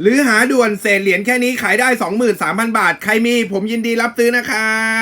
หรือหาด่วนเศษเหรียญแค่นี้ขายได้ 23,000 บาท ใครมีผมยินดีรับซื้อนะครับ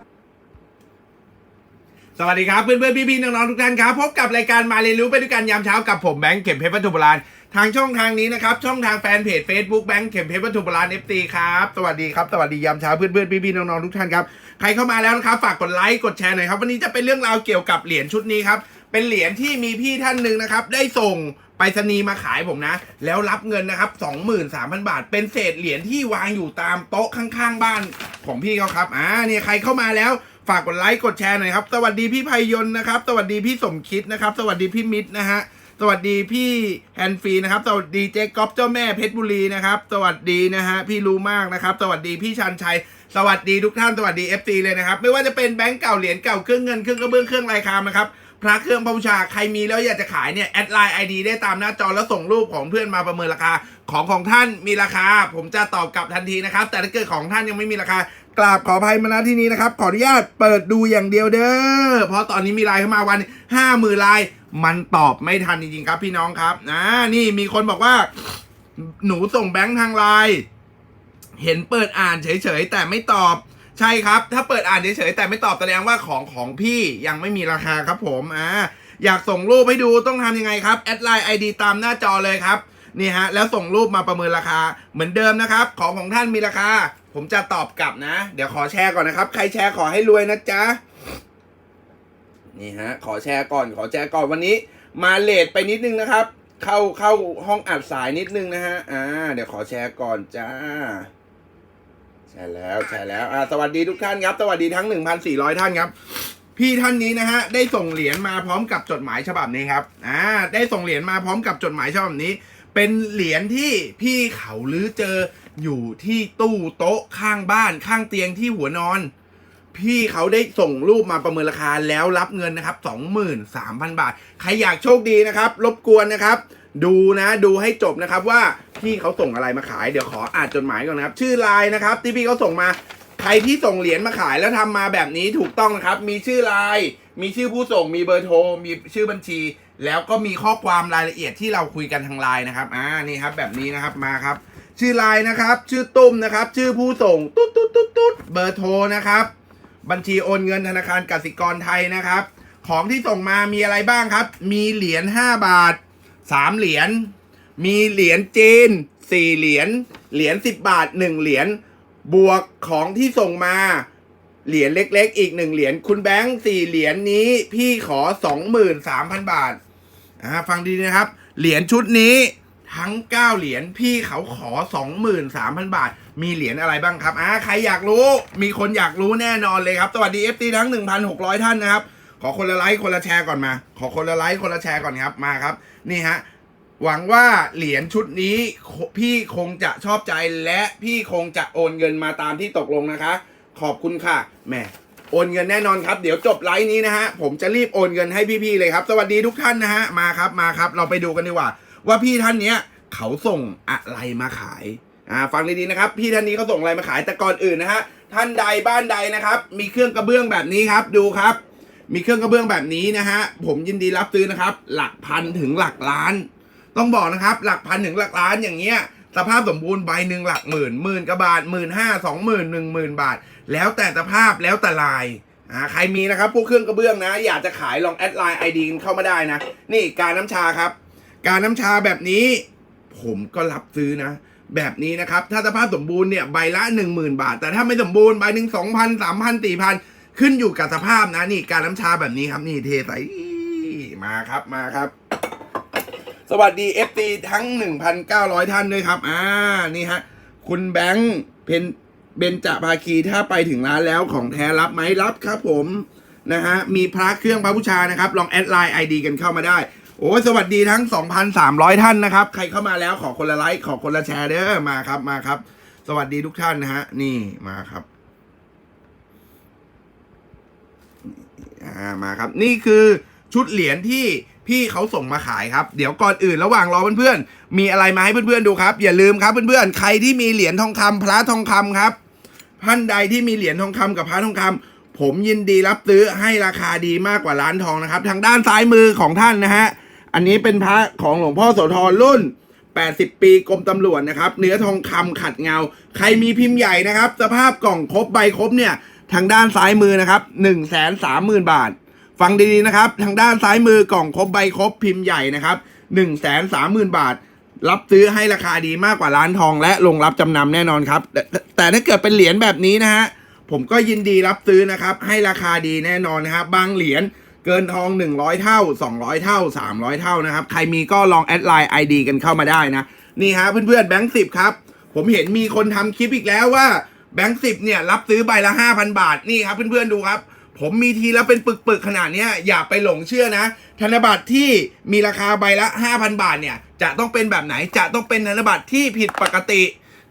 สวัสดีครับเพื่อนเพื่อนๆพี่ๆน้องๆทุกท่านครับพบกับรายการมาเรียนรู้ไปด้วยกันยามเช้ากับผมแบงค์เข็มเพชรวัตถุโบราณทางช่องทางนี้นะครับช่องทางแฟนเพจ Facebook แบงค์เข็มเพชรวัตถุโบราณ FT ครับสวัสดีครับสวัสดียามเช้าเพื่อนเพื่อนๆพี่ๆน้องๆทุกท่านครับใครเข้ามาแล้วนะครับฝากกดไลค์กดแชร์หน่อยครับวันนี้จะเป็นเรื่องราวเกี่ยวกับเหรียญชุดนี้ครับเป็นเหรียญที่มีพี่ท่านหนึ่งนะครับได้ส่งไปรษณีย์มาขายผมนะ แล้วรับเงินนะครับ 23,000 บาท เป็นเศษเหรียญที่วางอยู่ตามโต๊ะข้างๆ บ้านของพี่เขาครับ อ่าเนี่ยใครเข้ามาแล้ว ฝากกดไลค์กดแชร์หน่อยครับ สวัสดีพี่ไพยน์นะครับ สวัสดีพี่สมคิดนะครับ สวัสดีพี่มิตรนะฮะ สวัสดีพี่แฮนฟรีนะครับ สวัสดีเจ๊ก๊อฟเจ้าแม่เพชรบุรีนะครับ สวัสดีนะฮะพี่รู้มากนะครับ สวัสดีพี่ชันชัย สวัสดีทุกท่าน สวัสดี FC เลยนะครับ ไม่ว่าจะเป็นแบงก์เก่าเหรียญเก่าเครื่องเงินเครื่องกระเบื้องเครื่องลายคามนะครับ พระเครื่องพระบูชาใครมีแล้วอยากจะขายเนี่ยแอดไลน์ไอดีได้ตามหน้าจอแล้วส่งรูปของเพื่อนมาประเมินราคาของของท่านมีราคา ผมจะตอบกลับทันทีนะครับ แต่ถ้าเกิดของท่านยังไม่มีราคากราบขออภัยมาณที่นี้นะครับ ขออนุญาตเปิดดูอย่างเดียวเด้อเพราะตอนนี้มีไลน์เข้ามาวันห้าหมื่นไลน์มันตอบไม่ทันจริงๆครับพี่น้องครับนะนี่มีคนบอกว่า หนูส่งแบงค์ทางไลน์เห็นเปิดอ่านเฉยๆแต่ไม่ตอบ ใช่ครับ ถ้าเปิดอ่านเฉยๆแต่ไม่ตอบแสดงว่าของของพี่ยังไม่มีราคาครับผมอ่าอยากส่งรูปให้ดูต้องทำยังไงครับแอดไลน์ไอดีตามหน้าจอเลยครับนี่ฮะแล้วส่งรูปมาประเมินราคาเหมือนเดิมนะครับ ของของท่านมีราคา ผมจะตอบกลับนะ เดี๋ยวขอแชร์ก่อนนะครับ ใครแชร์ขอให้รวยนะจ๊ะนี่ฮะขอแชร์ก่อนขอแชร์ก่อนวันนี้ มาเลทไปนิดนึงนะครับ เข้าเข้าห้องอัดสายนิดนึงนะฮะอ่าเดี๋ยวขอแชร์ก่อนจ้า ใช่แล้วใช่แล้วอ่าสวัสดีทุกท่านครับ สวัสดีทั้ง 1,400 ท่านครับ พี่ท่านนี้นะฮะได้ส่งเหรียญมาพร้อมกับจดหมายฉบับนี้ครับอ่าได้ส่งเหรียญมาพร้อมกับจดหมายฉบับนี้ เป็นเหรียญที่พี่เขาลือเจออยู่ที่ตู้โต๊ะข้างบ้านข้างเตียงที่หัวนอน พี่เขาได้ส่งรูปมาประเมินราคาแล้วรับเงินนะครับ 23,000 บาท ใครอยากโชคดีนะครับ รบกวนนะครับ ดูนะดูให้จบนะครับว่าพี่เขาส่งอะไรมาขายเดี๋ยวขออ่านจดหมายก่อนนะครับ ชื่อไลน์นะครับ ที่พี่เขาส่งมา ใครที่ส่งเหรียญมาขายแล้วทำมาแบบนี้ถูกต้องนะครับ มีชื่อไลน์มีชื่อผู้ส่งมีเบอร์โทร มีชื่อบัญชี แล้วก็มีข้อความรายละเอียดที่เราคุยกันทางไลน์นะครับอ่านี่ครับแบบนี้นะครับมาครับ ชื่อไลน์นะครับ ชื่อตุ้มนะครับ ชื่อผู้ส่งตุ๊ดตุ๊ดตุ๊ดตุ๊ดเบอร์โทรนะครับ บัญชีโอนเงินธนาคารกสิกรไทยนะครับ ของที่ส่งมามีอะไรบ้างครับ มีเหรียญ5บาท 3 เหรียญ มีเหรียญจีน 4 เหรียญ เหรียญ10 บาท 1 เหรียญ บวกของที่ส่งมา เหรียญเล็กๆ อีก 1 เหรียญ คุณแบงค์4เหรียญนี้พี่ขอ 23,000 บาท อ่า ฟังดีนะครับ เหรียญชุดนี้ทั้ง 9 เหรียญพี่เขาขอ 23,000 บาท มีเหรียญอะไรบ้างครับอ่าใครอยากรู้ มีคนอยากรู้แน่นอนเลยครับ สวัสดี FT ทั้ง 1,600 ท่านนะครับ ขอคนละไลค์คนละแชร์ก่อนมา ขอคนละไลค์คนละแชร์ก่อนครับ มาครับ นี่ฮะ หวังว่าเหรียญชุดนี้พี่คงจะชอบใจและพี่คงจะโอนเงินมาตามที่ตกลงนะคะ ขอบคุณค่ะ แหม่โอนเงินแน่นอนครับ เดี๋ยวจบไลฟ์นี้นะฮะ ผมจะรีบโอนเงินให้พี่ๆเลยครับ สวัสดีทุกท่านนะฮะ มาครับ มาครับ เราไปดูกันดีกว่า ว่าพี่ท่านเนี้ยเขาส่งอะไรมาขาย อ่าฟังดีๆนะครับ พี่ท่านนี้เขาส่งอะไรมาขายแต่ก่อนอื่นนะฮะท่านใดบ้านใดนะครับ มีเครื่องกระเบื้องแบบนี้ครับดูครับ มีเครื่องกระเบื้องแบบนี้นะฮะผมยินดีรับซื้อนะครับ หลักพันถึงหลักล้าน ต้องบอกนะครับ หลักพันถึงหลักล้านอย่างเงี้ยสภาพสมบูรณ์ใบหนึ่งหลักหมื่นหมื่นกว่าบาทหมื่นห้าสองหมื่นหนึ่งหมื่นบาท แล้วแต่สภาพแล้วแต่ลายอ่าใครมีนะครับพวกเครื่องกระเบื้องนะ อยากจะขายลองแอดไลน์ไอดีเข้ามาได้นะ นี่การน้ำชาครับ การน้ำชาแบบนี้ ผมก็รับซื้อนะ แบบนี้นะครับ ถ้าสภาพสมบูรณ์เนี่ยใบละหนึ่งหมื่นบาท แต่ถ้าไม่สมบูรณ์ใบหนึ่งสองพันสามพันสี่พันขึ้นอยู่กับสภาพนะนี่การน้ำชาแบบนี้ครับนี่เทใส่มาครับมาครับ สวัสดี FT ทั้ง 1,900 ท่านด้วยครับ อ่านี่ฮะคุณแบงค์เพนเบนจภาคีถ้าไปถึงร้านแล้วของแท้รับไหมรับครับผมนะฮะมีพระเครื่องพระบูชานะครับ ลองแอดไลน์ ID กันเข้ามาได้ โอ้สวัสดีทั้ง 2,300 ท่านนะครับ ใครเข้ามาแล้วขอคนละไลค์ขอคนละแชร์เด้อมาครับมาครับ สวัสดีทุกท่านนะฮะ นี่มาครับอ่ามาครับ นี่คือชุดเหรียญที่พี่เขาส่งมาขายครับ เดี๋ยวก่อนอื่นระหว่างรอเพื่อนๆ มีอะไรมาให้เพื่อนๆดูครับ อย่าลืมครับเพื่อนๆ ใครที่มีเหรียญทองคำพระทองคำครับท่านใดที่มีเหรียญทองคำกับพระทองคำผมยินดีรับซื้อให้ราคาดีมากกว่าร้านทองนะครับ ทางด้านซ้ายมือของท่านนะฮะ อันนี้เป็นพระของหลวงพ่อโสธรรุ่น 80 ปีกรมตำรวจนะครับ เนื้อทองคำขัดเงา ใครมีพิมพ์ใหญ่นะครับ สภาพกล่องครบใบครบเนี่ย ทางด้านซ้ายมือนะครับ1 3 0 0 0 0 บาท ฟังดีๆนะครับ ทางด้านซ้ายมือกล่องครบใบครบพิมพ์ใหญ่นะครับ1 3 0 0 0 0 บาท รับซื้อให้ราคาดีมากกว่าร้านทองและลงรับจำนำแน่นอนครับ แต่แต่ถ้าเกิดเป็นเหรียญแบบนี้นะฮะผมก็ยินดีรับซื้อนะครับ ให้ราคาดีแน่นอนนะครับบางเหรียญ เกินทอง 100 เท่า 200 เท่า 300 เท่านะครับ ใครมีก็ลองแอดไลน์ ID กันเข้ามาได้นะ นี่ฮะเพื่อนๆแบงค์สิบครับ ผมเห็นมีคนทำคลิปอีกแล้วว่าแบงค์สิบเนี่ยรับซื้อใบละ 5,000 บาท นี่ครับเพื่อนๆดูครับ ผมมีทีแล้วเป็นปึกๆขนาดเนี้ยอย่าไปหลงเชื่อนะ ธนบัตรที่มีราคาใบละ 5,000 บาทเนี่ยจะต้องเป็นแบบไหนจะต้องเป็นธนบัตรที่ผิดปกติ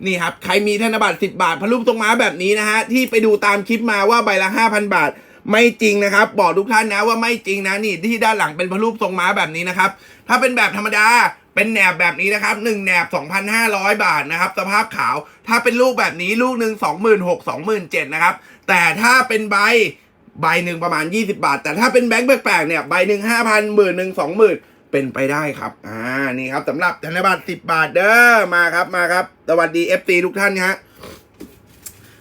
นี่ครับใครมีธนบัตร 10 บาทพระรูปตรงม้าแบบนี้นะฮะที่ไปดูตามคลิปมาว่าใบละ 5,000 บาท ไม่จริงนะครับ บอกทุกท่านนะว่าไม่จริงนะนี่ที่ด้านหลังเป็นพระรูปทรงม้าแบบนี้นะครับ ถ้าเป็นแบบธรรมดาเป็นแหนบแบบนี้นะครับ1แหนบ 2,500 บาทนะครับ สภาพขาว ถ้าเป็นลูกแบบนี้ลูกหนึ่ง26,000 27,000นะครับ แต่ถ้าเป็นใบใบหนึ่งประมาณ 20 บาท แต่ถ้าเป็นแบงค์แปลกๆเนี่ยใบหนึ่งห้าพันหมื่นหนึ่งสองหมื่นเป็นไปได้ครับ อ่า นี่ครับสำหรับธนบัตร10 บาทเด้อ มาครับ มาครับ สวัสดี FC ทุกท่านฮะ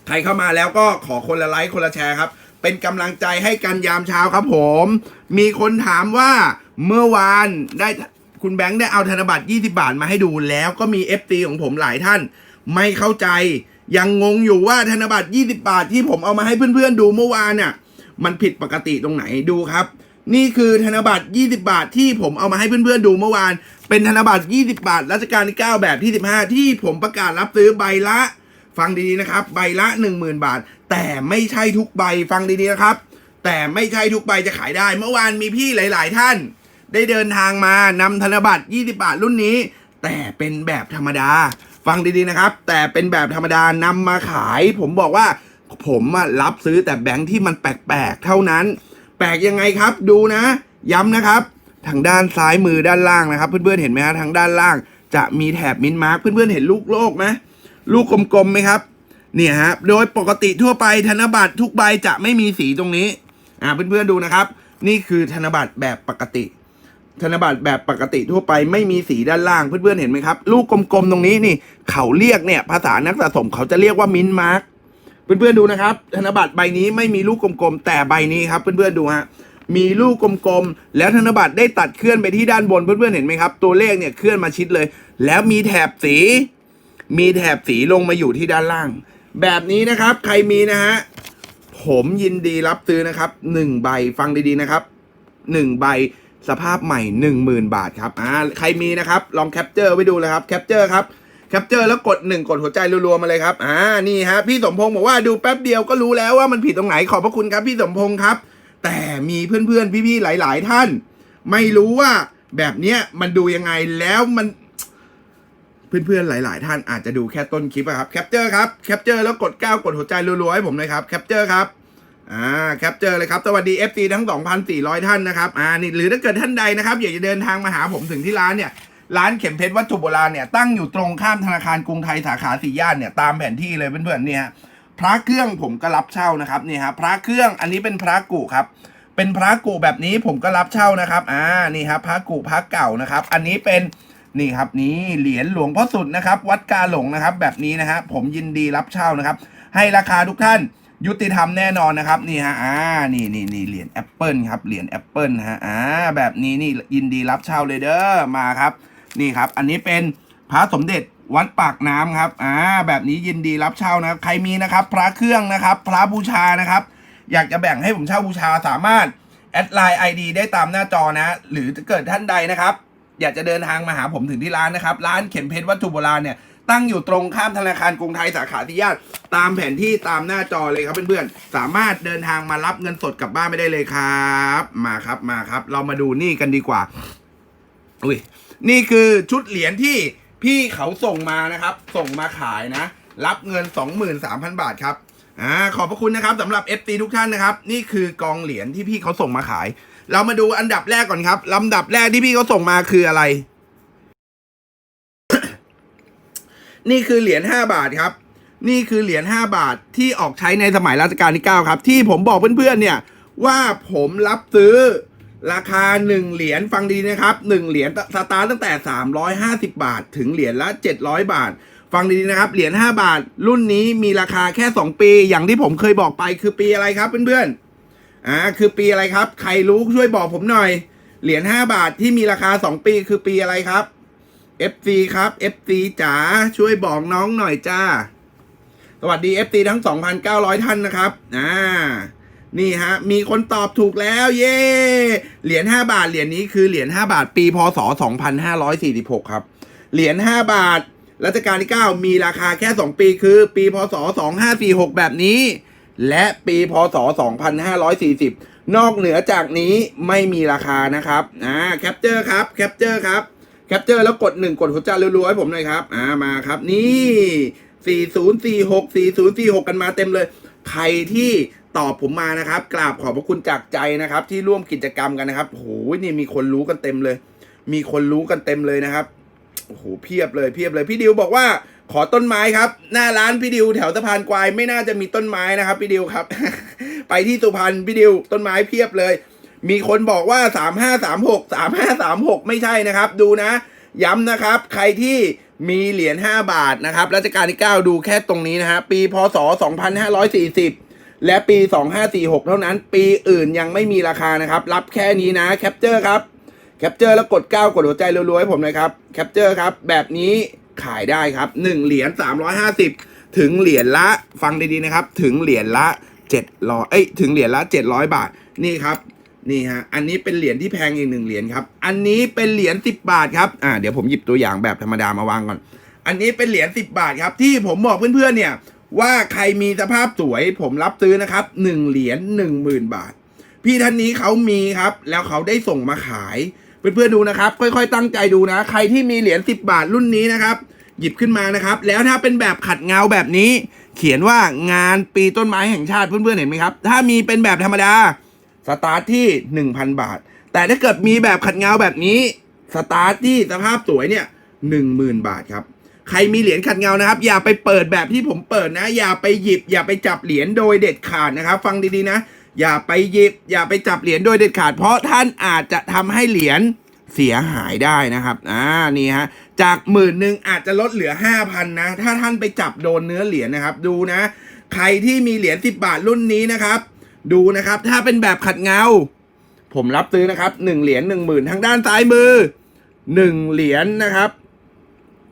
ใครเข้ามาแล้วก็ขอคนละไลค์ คนละแชร์ครับ เป็นกำลังใจให้กันยามเช้าครับผม มีคนถามว่าเมื่อวานได้คุณแบงค์ได้เอาธนบัตร 20 บาทมาให้ดูแล้วก็มี FT ของผมหลายท่าน ไม่เข้าใจ ยังงงอยู่ว่าธนบัตร 20 บาทที่ผมเอามาให้เพื่อนๆดูเมื่อวานเนี่ยมันผิดปกติตรงไหนดูครับ นี่คือธนบัตร 20 บาทที่ผมเอามาให้เพื่อนๆดูเมื่อวาน เป็นธนบัตร 20 บาทรัชกาลที่ 9 แบบที่ 15 ที่ผมประกาศรับซื้อใบละ ฟังดีๆนะครับ ใบละ 10,000 บาท แต่ไม่ใช่ทุกใบฟังดีๆนะครับ แต่ไม่ใช่ทุกใบจะขายได้ เมื่อวานมีพี่หลาย ๆ ท่าน ได้เดินทางมานำธนบัตร 20 บาทรุ่นนี้ แต่เป็นแบบธรรมดา ฟังดีๆนะครับ แต่เป็นแบบธรรมดานำมาขาย ผมบอกว่าผมรับซื้อแต่แบงค์ที่มันแปลกๆเท่านั้น แปลกยังไงครับดูนะ ย้ำนะครับ ทางด้านซ้ายมือด้านล่างนะครับ เพื่อนๆเห็นไหมฮะทางด้านล่างจะมีแถบมินมาร์กเพื่อนๆเห็นลูกโลกไหม ลูกกลมๆไหมครับเนี่ยฮะโดยปกติทั่วไปธนบัตรทุกใบจะไม่มีสีตรงนี้อ่าเพื่อนๆดูนะครับ นี่คือธนบัตรแบบปกติ ธนบัตรแบบปกติทั่วไปไม่มีสีด้านล่างเพื่อนๆเห็นไหมครับ ลูกกลมๆตรงนี้นี่เขาเรียกเนี่ยภาษานักสะสมเขาจะเรียกว่ามินมาร์กเพื่อนๆดูนะครับ ธนบัตรใบนี้ไม่มีลูกกลมๆแต่ใบนี้ครับ เพื่อนๆดูฮะมีลูกกลมๆ แล้วธนบัตรได้ตัดเคลื่อนไปที่ด้านบนเพื่อนๆเห็นไหมครับ ตัวเลขเนี่ยเคลื่อนมาชิดเลย แล้วมีแถบสี มีแถบสีลงมาอยู่ที่ด้านล่าง แบบนี้นะครับ ใครมีนะฮะ ผมยินดีรับซื้อนะครับหนึ่งใบฟังดีๆนะครับหนึ่งใบสภาพใหม่หนึ่งหมื่นบาทครับอ่าใครมีนะครับลองแคปเจอร์ไว้ดูเลยครับแคปเจอร์ครับแคปเจอร์แล้วกดหนึ่งกดหัวใจรัวๆมาเลยครับอ่านี่ฮะพี่สมพงศ์บอกว่าดูแป๊บเดียวก็รู้แล้วว่ามันผิดตรงไหนขอบพระคุณครับพี่สมพงศ์ครับ แต่มีเพื่อนๆพี่ๆหลาย ๆ ท่าน ไม่รู้ว่าแบบเนี้ยมันดูยังไงแล้วมัน เพื่อนๆ หลาย ๆ ท่านอาจจะดูแค่ต้นคลิปอะครับแคปเจอร์ครับแคปเจอร์แล้วกดก้าวกดหัวใจรัวๆให้ผมเลยครับแคปเจอร์ครับอ่าแคปเจอร์เลยครับ สวัสดี FC ทั้ง 2,400 ท่านนะครับอ่านี่หรือถ้าเกิดท่านใดนะครับอยากจะเดินทางมาหาผมถึงที่ร้านเนี่ยร้านเข็มเพชรวัตถุโบราณเนี่ยตั้งอยู่ตรงข้ามธนาคารกรุงไทยสาขาสี่ย่านเนี่ยตามแผนที่เลยเพื่อนๆเนี่ยพระเครื่องผมก็รับเช่านะครับนี่ฮะพระเครื่องอันนี้เป็นพระกุครับเป็นพระกุแบบนี้ผมก็รับเช่านะครับอ่านี่ครับพระกุพระเก่านะครับ อันนี้เป็น นี่ครับนี่เหรียญหลวงพ่อสุดนะครับ วัดกาหลงนะครับ แบบนี้นะฮะผมยินดีรับเช่านะครับ ให้ราคาทุกท่านยุติธรรมแน่นอนนะครับนี่ฮะอ่านี่นี่นี่เหรียญแอปเปิลครับเหรียญแอปเปิลฮะอ่าแบบนี้นี่ยินดีรับเช่าเลยเด้อมาครับ นี่ครับ อันนี้เป็นพระสมเด็จวัดปากน้ำครับอ่าแบบนี้ยินดีรับเช่านะครับ ใครมีนะครับ พระเครื่องนะครับ พระบูชานะครับ อยากจะแบ่งให้ผมเช่าบูชาสามารถแอดไลน์ ID ได้ตามหน้าจอนะ หรือถ้าเกิดท่านใดนะครับ อยากจะเดินทางมาหาผมถึงที่ร้านนะครับ ร้านเข็มเพชรวัตถุโบราณเนี่ยตั้งอยู่ตรงข้ามธนาคารกรุงไทยสาขาที่ย่านตามแผนที่ตามหน้าจอเลยครับเพื่อนๆ สามารถเดินทางมารับเงินสดกลับบ้านไม่ได้เลยครับ มาครับมาครับ เรามาดูนี่กันดีกว่า อุ้ยนี่คือชุดเหรียญที่พี่เขาส่งมานะครับ ส่งมาขายนะ รับเงิน 23,000 บาทครับอ่าขอบพระคุณนะครับสำหรับ FT ทุกท่านนะครับ นี่คือกองเหรียญที่พี่เขาส่งมาขาย เรามาดูอันดับแรกก่อนครับลำดับแรกที่พี่เขาส่งมาคืออะไร นี่คือเหรียญ5บาทครับ นี่คือเหรียญ5บาทที่ออกใช้ในสมัยรัชกาลที่9ครับ ที่ผมบอกเพื่อนๆเนี่ย ว่าผมรับซื้อราคา1เหรียญฟังดีนะครับ1เหรียญสตาร์ตตั้งแต่350บาท ถึงเหรียญละ700บาทฟังดีๆนะครับ เหรียญ 5 บาท รุ่นนี้มีราคาแค่ 2 ปี อย่างที่ผมเคยบอกไปคือปีอะไรครับเพื่อนๆ อ่าคือปีอะไรครับ ใครรู้ช่วยบอกผมหน่อย เหรียญ5บาทที่มีราคา2ปีคือปีอะไรครับ FC ครับ FC จ๋าช่วยบอกน้องหน่อยจ้า สวัสดี FC ทั้ง 2,900 ท่านนะครับอ่านี่ฮะ มีคนตอบถูกแล้ว เย้เหรียญ5บาท เหรียญนี้คือเหรียญ5บาท ปีพศ 2546 ครับ เหรียญ5บาทรัชกาลที่ 9 มีราคาแค่ 2 ปีคือ ปีพศ 2546 แบบนี้ และปีพศ 2540 นอกเหนือจากนี้ไม่มีราคานะครับอ่าแคปเจอร์ครับแคปเจอร์ครับแคปเจอร์แล้วกดหนึ่งกดหัวใจรัวๆให้ผมหน่อยครับอ่ามาครับนี่ 4046 4046 กันมาเต็มเลย ใครที่ตอบผมมานะครับ กราบขอบพระคุณจากใจนะครับ ที่ร่วมกิจกรรมกันนะครับโอ้โหนี่มีคนรู้กันเต็มเลย มีคนรู้กันเต็มเลยนะครับโอ้โหเพียบเลยเพียบเลยพี่ดิวบอกว่า ขอต้นไม้ครับ หน้าร้านพี่ดิวแถวสะพานควายไม่น่าจะมีต้นไม้นะครับพี่ดิวครับ ไปที่สุพรรณพี่ดิวต้นไม้เพียบเลย มีคนบอกว่าสามห้าสามหกสามห้าสามหกไม่ใช่นะครับ ดูนะ ย้ำนะครับ ใครที่มีเหรียญ5บาทนะครับรัชกาลที่9ดูแค่ตรงนี้นะฮะปีพศ2540และปี 2546 เท่านั้น ปีอื่นยังไม่มีราคานะครับ รับแค่นี้นะ แคปเจอร์ครับ แคปเจอร์แล้วกด 9 กดหัวใจรัวๆให้ผมหน่อยครับ แคปเจอร์ครับ แบบนี้ ขายได้ครับ1เหรียญ350 ถึงเหรียญละฟังดีๆนะครับ ถึงเหรียญละ700เอ้ยถึงเหรียญละ 700 บาทนี่ครับนี่ฮะอันนี้เป็นเหรียญที่แพงอีกหนึ่งเหรียญครับ อันนี้เป็นเหรียญ10 บาทครับอ่าเดี๋ยวผมหยิบตัวอย่างแบบธรรมดามาวางก่อน อันนี้เป็นเหรียญ10 บาทครับ ที่ผมบอกเพื่อนๆเนี่ยว่าใครมีสภาพสวยผมรับซื้อนะครับ1เหรียญ10,000 บาท พี่ท่านนี้เขามีครับ แล้วเขาได้ส่งมาขาย เพื่อนๆดูนะครับ ค่อยๆตั้งใจดูนะ ใครที่มีเหรียญ10 บาทรุ่นนี้นะครับ หยิบขึ้นมานะครับ แล้วถ้าเป็นแบบขัดเงาแบบนี้ เขียนว่างานปีต้นไม้แห่งชาติเพื่อนๆเห็นไหมครับ ถ้ามีเป็นแบบธรรมดาสตาร์ทที่ 1,000 บาท แต่ถ้าเกิดมีแบบขัดเงาแบบนี้สตาร์ทที่สภาพสวยเนี่ย10,000 บาทครับใครมีเหรียญขัดเงานะครับ อย่าไปเปิดแบบที่ผมเปิดนะ อย่าไปหยิบ อย่าไปจับเหรียญโดยเด็ดขาดนะครับ ฟังดีๆนะ อย่าไปหยิบ อย่าไปจับเหรียญโดยเด็ดขาด เพราะท่านอาจจะทำให้เหรียญเสียหายได้นะครับ อ่า นี่ฮะ จากหมื่นหนึ่งอาจจะลดเหลือ5,000นะ ถ้าท่านไปจับโดนเนื้อเหรียญนะครับ ดูนะ ใครที่มีเหรียญ10บาทรุ่นนี้นะครับ ดูนะครับ ถ้าเป็นแบบขัดเงา ผมรับซื้อนะครับหนึ่งเหรียญหนึ่งหมื่นทางด้านซ้ายมือหนึ่งเหรียญนะครับ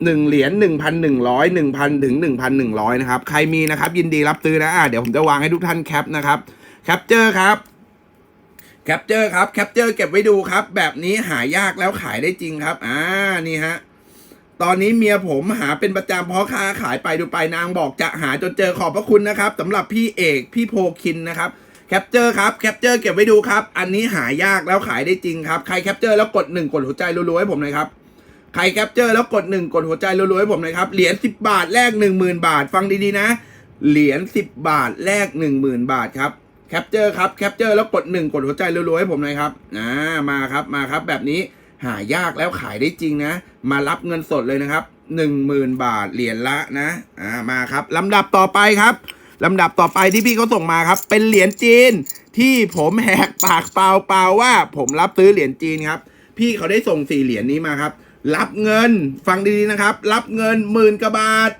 หนึ่งเหรียญหนึ่งพันหนึ่งร้อยหนึ่งพันถึงหนึ่งพันหนึ่งร้อยนะครับ ใครมีนะครับ ยินดีรับซื้อนะอะเดี๋ยวผมจะวางให้ทุกท่านแคปนะครับ แคปเจอร์ครับแคปเจอร์ครับแคปเจอร์เก็บไว้ดูครับ แบบนี้หายากแล้วขายได้จริงครับ อ่านี่ฮะตอนนี้เมียผมหาเป็นประจำเพราะค้าขายไปดูไปนางบอกจะหาจนเจอขอบพระคุณนะครับสำหรับพี่เอกพี่โพคินนะครับแคปเจอร์ครับแคปเจอร์เก็บไว้ดูครับ อันนี้หายากแล้วขายได้จริงครับ ใครแคปเจอร์แล้วกดหนึ่งกดหัวใจรัวๆให้ผมหน่อยครับใครแคปเจอร์แล้วกดหนึ่งกดหัวใจรัวๆให้ผมหน่อยครับเหรียญสิบบาทแลกหนึ่งหมื่นบาท ฟังดีๆนะ เหรียญสิบบาทแลกหนึ่งหมื่นบาทครับ แคปเจอร์ครับแคปเจอร์แล้วกดหนึ่งกดหัวใจรัวๆให้ผมหน่อยครับอ่ามาครับมาครับแบบนี้หายากแล้วขายได้จริงนะ มารับเงินสดเลยนะครับหนึ่งหมื่นบาทเหรียญละนะอ่ามาครับลำดับต่อไปครับลำดับต่อไปที่พี่เขาส่งมาครับ เป็นเหรียญจีนที่ผมแหกปากเปล่าเปล่าๆว่า ผมรับซื้อเหรียญจีนครับ พี่เขาได้ส่งสี่เหรียญนี้มาครับ รับเงินฟังดีๆนะครับ รับเงินหมื่นกว่าบาท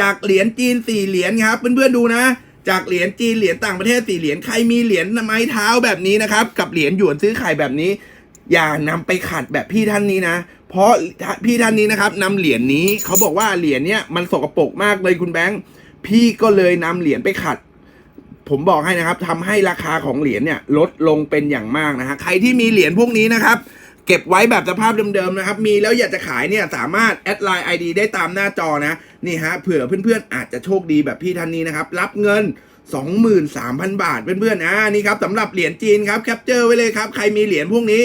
จากเหรียญจีนสี่เหรียญครับเพื่อนๆดูนะ จากเหรียญจีนเหรียญต่างประเทศสี่เหรียญใครมีเหรียญไม้เท้าแบบนี้นะครับ กับเหรียญหยวนซื้อขายแบบนี้ อย่านำไปขัดแบบพี่ท่านนี้นะ เพราะพี่ท่านนี้นะครับนำเหรียญนี้เขาบอกว่าเหรียญเนี้ยมันสกปรกมากเลยคุณแบงค์พี่ก็เลยนำเหรียญไปขัด ผมบอกให้นะครับทำให้ราคาของเหรียญเนี่ยลดลงเป็นอย่างมากนะฮะใครที่มีเหรียญพวกนี้นะครับ เก็บไว้แบบสภาพเดิมๆนะครับ มีแล้วอยากจะขายเนี่ยสามารถแอดไลน์ ID ได้ตามหน้าจอนะ นี่ฮะเผื่อเพื่อนๆ อาจจะโชคดีแบบพี่ท่านนี้นะครับ รับเงิน 23,000 บาทเพื่อนๆอ่านี่ครับสำหรับเหรียญจีนครับแคปเจอร์ไว้เลยครับ ใครมีเหรียญพวกนี้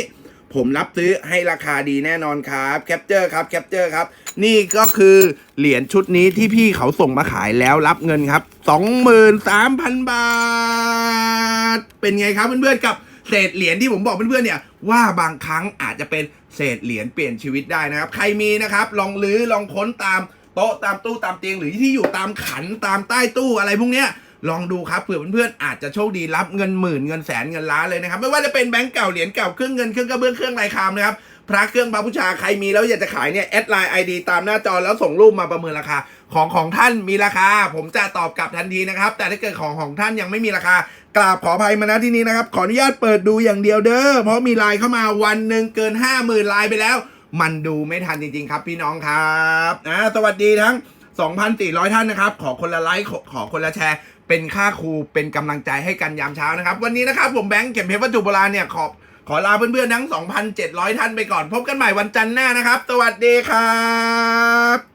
ผมรับซื้อให้ราคาดีแน่นอนครับแคปเจอร์ครับแคปเจอร์ครับนี่ก็คือเหรียญชุดนี้ที่พี่เขาส่งมาขายแล้วรับเงินครับ 23,000 บาท เป็นไงครับเพื่อนๆกับ เศษเหรียญที่ผมบอกเพื่อนๆเนี่ยว่าบางครั้งอาจจะเป็นเศษเหรียญเปลี่ยนชีวิตได้นะครับ ใครมีนะครับลองลื้อลองค้นตามโต๊ะตามตู้ตามเตียงหรือที่อยู่ตามขันตามใต้ตู้อะไรพวกเนี้ยลองดูครับเผื่อเพื่อนๆอาจจะโชคดีรับเงินหมื่นเงินแสนเงินล้านเลยนะครับ ไม่ว่าจะเป็นแบงก์เก่าเหรียญเก่าเครื่องเงินเครื่องกระเบื้องเครื่องลายคามนะครับพระเครื่องพระพุชาใครมีแล้วอยากจะขายเนี่ยแอดไลน์ไอดีตามหน้าจอแล้วส่งรูปมาประเมินราคา ของของท่านมีราคา ผมจะตอบกลับทันทีนะครับ แต่ถ้าเกิดของของท่านยังไม่มีราคา กราบขออภัยมาณที่นี้นะครับ ขออนุญาตเปิดดูอย่างเดียวเด้อเพราะมีไลน์เข้ามาวันหนึ่งเกิน 5 0,000ไลน์ไปแล้ว มันดูไม่ทันจริงๆครับพี่น้องครับอ่าสวัสดีทั้ง 2,400 ท่านนะครับ ขอคนละไลค์ขอขอคนละแชร์ เป็นค่าครูเป็นกำลังใจให้กันยามเช้านะครับ วันนี้นะครับผมแบงค์เก็บเพชรวัตถุโบราณเนี่ยขอขอลาเพื่อนๆทั้ง 2,700 ท่านไปก่อน พบกันใหม่วันจันทร์หน้านะครับ สวัสดีครับ